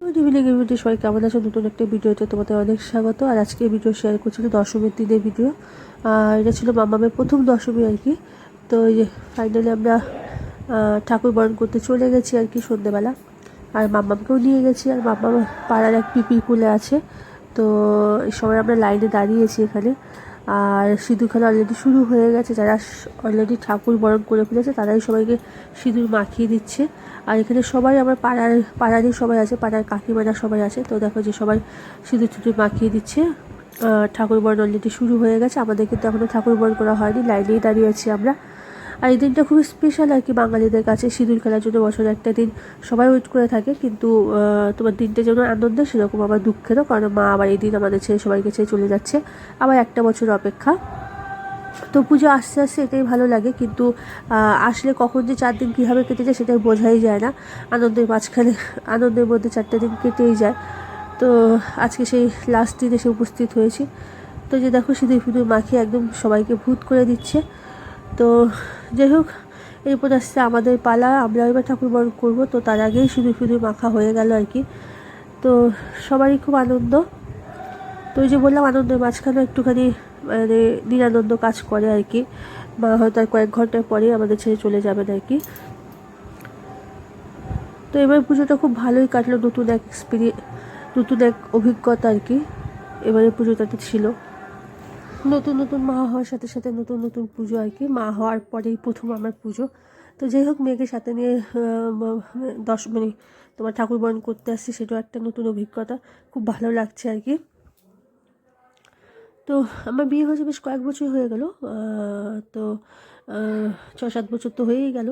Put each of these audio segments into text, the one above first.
Good evening সবাই কেমন আছো? নতুন একটা ভিডিওতে তোমাদের অনেক স্বাগত। আর আজকে ভিডিও শেয়ার করছিল দশমীর দিনের ভিডিও। এটা ছিল মামামের প্রথম দশমী আর কি। তো এই ফাইনালি আমরা ঠাকুর বরণ করতে চলে গেছি আর কি সন্ধ্যেবেলা আর মাম্মামকেও নিয়ে গেছি। আর মাম্মাম পাড়ার এক পিপি কুলে আছে। তো এই সময় আমরা লাইনে দাঁড়িয়েছি এখানে। আর সিঁদুর খেলা অলরেডি শুরু হয়ে গেছে। যারা অলরেডি ঠাকুর বরণ করে ফেলেছে, তারাই সবাইকে সিঁদুর মাখিয়ে দিচ্ছে। আর এখানে সবাই, আমার পাড়ার, পাড়ারই সবাই আছে, পাড়ার কাকিমারা সবাই আছে। তো দেখো যে সবাই সিঁদুর টুদুর মাখিয়ে দিচ্ছে। ঠাকুর বরণ অলরেডি শুরু হয়ে গেছে। আমাদের কিন্তু এখনও ঠাকুর বরণ করা হয়নি। লাইনেই দাঁড়িয়ে আছি আমরা। আর এই দিনটা খুবই স্পেশাল আর কি বাঙালিদের কাছে সিঁদুর খেলার জন্য বছরে একটা দিন সবাই ওয়েট করে থাকে, কিন্তু তোমার দিনটা যেমন আনন্দের সেরকম আবার দুঃখেরও, কারণ মা আবার এই দিন আমাদের ছেড়ে সবাইকে ছেড়ে চলে যাচ্ছে। আবার একটা বছর অপেক্ষা। তো পুজো আসতে আসতে এটাই ভালো লাগে, কিন্তু আসলে কখন যে চার দিন কীভাবে কেটে যায় সেটা বোঝাই যায় না। আনন্দের মাঝখানে, আনন্দের মধ্যে চারটে দিন কেটেই যায়। তো আজকে সেই লাস্ট দিন এসে উপস্থিত হয়েছি। তো যে দেখো সিঁদুর ফিঁদুর মাখিয়ে একদম সবাইকে ভূত করে দিচ্ছে। তো যাই হোক এরপর আসছে আমাদের পালা। আমরা এবার ঠাকুর বরণ করব। তো তার আগেই শুধু শুধু মাখা হয়ে গেল আর কি। তো সবারই খুব আনন্দ। তো ওই যে বললাম, আনন্দের মাঝখানে একটুখানি মানে নিরানন্দ কাজ করে আর কি। মা হয়তো আর কয়েক ঘণ্টার পরেই আমাদের ছেড়ে চলে যাবেন আর কি। তো এবার পুজোটা খুব ভালোই কাটলো, নতুন এক এক্সপিরিয়েন্স নতুন এক অভিজ্ঞতা আর কি। এবারে পুজোটাতে ছিল। নতুন নতুন মা হওয়ার সাথে সাথে নতুন নতুন পুজো আর কি। মা হওয়ার পরেই প্রথম আমার পুজো। তো যাই হোক, মেয়েকে সাথে নিয়ে দশ মানে তোমার ঠাকুর বরণ করতে আসছি, সেটাও একটা নতুন অভিজ্ঞতা। খুব ভালো লাগছে আর কি। তো আমার বিয়ে হয়েছে বেশ কয়েক বছর হয়ে গেল। তো ছ সাত বছর তো হয়েই গেল।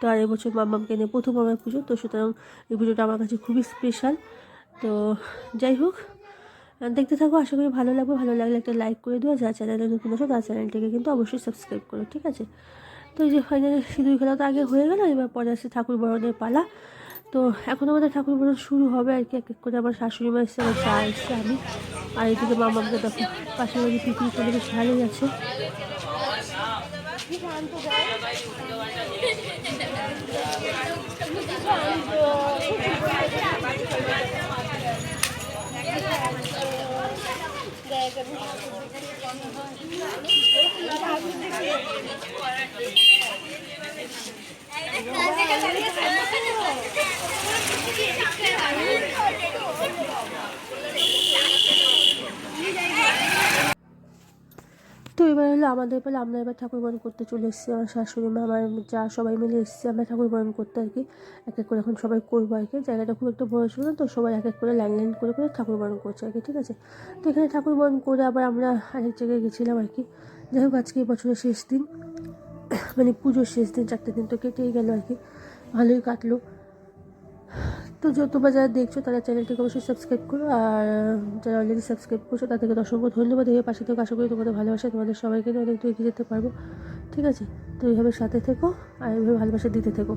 তো আর এবছর মাম্মামকে নিয়ে প্রথম আমার পুজো। তো সুতরাং এই পুজোটা আমার কাছে খুবই স্পেশাল তো যাই হোক দেখতে থাকো, আশা করি ভালো লাগবে। ভালো লাগলে একটা লাইক করে দিও যা চ্যানেলে নতুন আসো তার চ্যানেলটিকে কিন্তু অবশ্যই সাবস্ক্রাইব করো, ঠিক আছে? তো এই যে ফাইনালি সিঁদুর খেলা তো আগে হয়ে গেল, এবার পরে আসছে ঠাকুর বরণের পালা। তো এখন আমাদের ঠাকুর বরণ শুরু হবে আর কি, এক এক করে আমার শাশুড়ি মা এসছে, আমার চা এসছে, আমি। আর এদিকে মামাকে দেখো, পাশের বাড়ি পিকনিক করে বেশ ভালোই আছে হলো আমাদের পালে আমরা এবার ঠাকুর বরণ করতে চলে এসেছি, আমার শাশুড়ি মা, আমার যা সবাই মিলে এসেছি, আমরা ঠাকুর বরণ করতে আর কি। এক এক করে এখন সবাই করব আর কি। জায়গাটা খুব একটা বড় ছিল না তো, সবাই এক এক করে লাইন লাইন করে করে ঠাকুর বরণ করছে আর কি, ঠিক আছে? তো এখানে ঠাকুর বরণ করে আবার আমরা আরেক জায়গায় গেছিলাম আর কি। যাই হোক, আজকে বছরের শেষ দিন মানে পুজোর শেষ দিন, চারটে দিন তো কেটেই গেল আর কি। ভালোই কাটলো। তো যে তোমরা যারা দেখছ তারা চ্যানেলটিকে অবশ্যই সাবস্ক্রাইব করো। আর যারা অলরেডি সাবস্ক্রাইব করছ, তাদেরকে অসংখ্য ধন্যবাদ। এই পাশে থেকে আশা করি তোমাদের ভালোবাসা, তোমাদের সবাইকে অনেক দূর এগিয়ে যেতে পারব। ঠিক আছে? তো এইভাবে সাথে থেকো আর এইভাবে ভালোবাসা দিতে থেকো।